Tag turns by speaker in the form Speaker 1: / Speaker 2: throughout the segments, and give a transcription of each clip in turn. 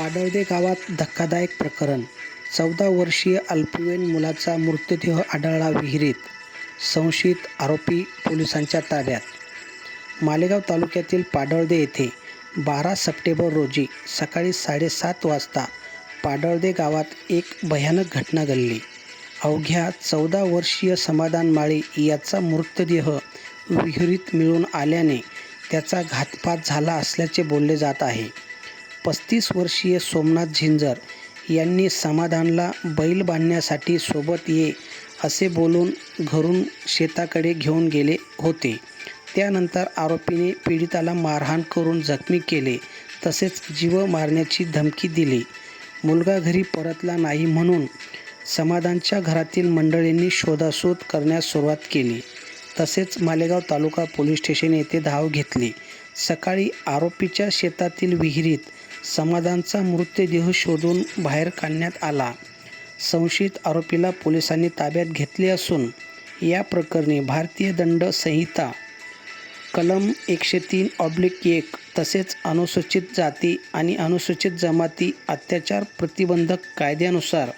Speaker 1: पाडळदे गावात धक्कादायक प्रकरण. चौदा वर्षीय अल्पवयीन मुलाचा मृतदेह आढळला विहिरीत संशयित आरोपी पोलिसांच्या ताब्यात. मालेगाव तालुक्यातील पाडळदे येथे बारा सप्टेंबर रोजी सकाळी साडेसात वाजता पाडळदे गावात एक भयानक घटना घडली. अवघ्या चौदा वर्षीय समाधान माळी याचा मृतदेह विहिरीत मिळून आल्याने त्याचा घातपात झाला असल्याचे बोलले जात आहे. पस्तीस वर्षीय सोमनाथ झिंजर यांनी समाधानला बैल बांधण्यासाठी सोबत ये असे बोलून घरून शेताकडे घेऊन गेले होते. त्यानंतर आरोपीने पीडिताला मारहाण करून जखमी केले तसेच जीव मारण्याची धमकी दिली. मुलगा घरी परतला नाही म्हणून समाधानच्या घरातील मंडळींनी शोधाशोध करण्यास सुरुवात केली. तसेच मालेगाव तालुका पोलीस स्टेशन येथे धाव घेतली. सकाळी आरोपीच्या शेतातील विहिरीत समाधानचा मृतदेह शोधून बाहेर काढण्यात आला. संशयित आरोपीला पोलिसांनी ताब्यात घेतले असून या प्रकरणी भारतीय दंड संहिता कलम एकशे तीन ऑब्लिक एक तसेच अनुसूचित जाती आणि अनुसूचित जमाती अत्याचार प्रतिबंधक कायद्यानुसार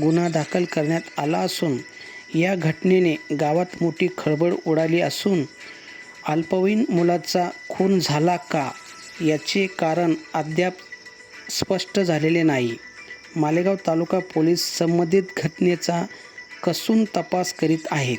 Speaker 1: गुन्हा दाखल करण्यात आला असून या घटनेने गावात मोठी खळबळ उडाली असून अल्पवयीन मुलाचा खून झाला का? याचे कारण अद्याप स्पष्ट झालेले नाही. मालेगाव तालुका पोलीस संबंधित घटनेचा कसून तपास करीत आहेत.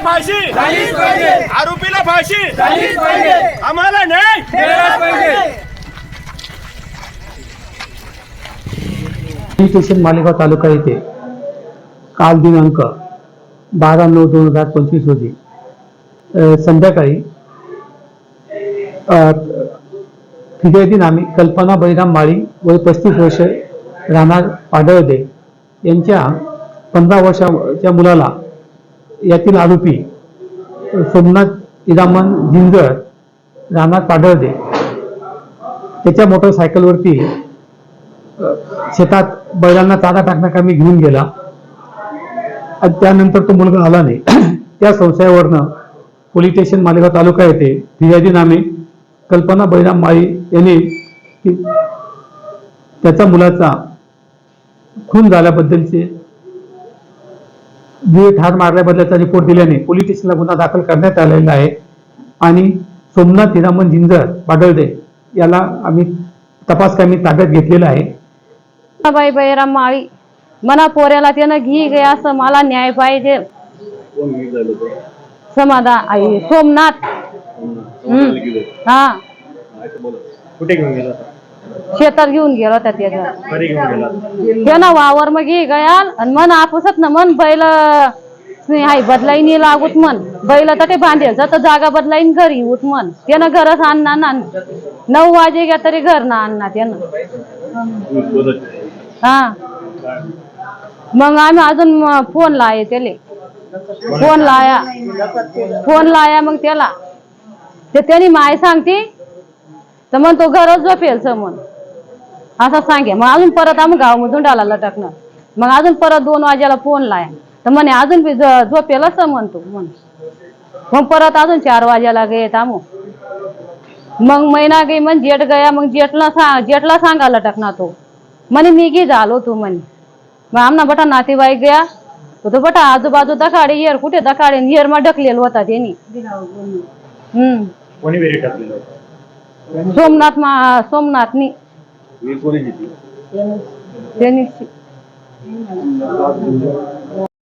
Speaker 2: फाशी.
Speaker 3: झालीच पाहिजे.
Speaker 2: आरोपीला फाशी.
Speaker 3: झालीच पाहिजे.
Speaker 2: आम्हाला नाही
Speaker 4: स्टेशन मालेगाव तालुका येथे काल दिनांक बारा नऊ दोन हजार पंचवीस रोजी संध्याकाळी अ, फिर्यादी नामी कल्पना बळीराम माळी वय पस्तीस वर्ष राहणार पाडळदे यांच्या पंधरा वर्षाच्या मुलाला यातील आरोपी सोमनाथ इरामन जिंजर राहणार पाडळदे त्याच्या मोटरसायकलवरती शेतात बैलांना चारा टाकण्याकामी घेऊन गेला. आणि त्यानंतर तो मुलगा आला नाही. त्या संशयावरनं पोलीस स्टेशन मालेगाव तालुका येथे फिर्यादी नामे कल्पना बैराम माळी यांनी त्याचा मुलाचा खून झाल्याबद्दलचे जीव ठार मारल्याबद्दलचा रिपोर्ट दिल्याने पोलीस स्टेशनला गुन्हा दाखल करण्यात आलेला आहे. आणि सोमनाथ हिरामन जिंजर पाडळदे याला आम्ही तपास कामी ताब्यात घेतलेला आहे.
Speaker 5: बाई बैराम माळी मना पोऱ्याला त्यानं घी गे असं मला न्याय पाहिजे. समाधान आई सोमनाथ. हम्म. हा.
Speaker 2: कुठे घेऊन गेला
Speaker 5: शेतात घेऊन गेला होता त्याच्या
Speaker 2: घरी घेऊन गेला.
Speaker 5: त्यानं वावर मग घे गयाल आणि मन आपसत ना मन बैल हाय बदलाईन लागूत मन बैल तर काही बांधेल तर जागा बदलाईन घरी येऊत मन त्यानं घरच आणणार ना नऊ वाजे घ्या तरी घर ना आणणार त्यानं. हा. मग आम्ही अजून म- फोन लाये त्याले. फोन लाया. फोन लाया मग त्याला. ते त्याने माय सांगते तर मग तो घरच झोपेल समोर असं सांगे मग अजून परत आम्ही गावामधून डाला लटकणार मग अजून परत दोन वाजेला फोन लाया तर म्हणे अजून बी झोपेल असं म्हणतो म्हण. मग परत अजून चार वाजेला गे थांबू. मग महिना गे मग जेठ गया मग जेठला सांग जेठला सांगा लटकणार तो. म्हणे मी गी झालो तू म्हणे. मग आमना बटा नातेवाईक गया. तो तो बटा आजूबाजू दखाडे येर कुठे दखाडे येर मा ढकलेल होता त्यांनी. हम्म. सोमनाथ मा सोमनाथनी त्यांनी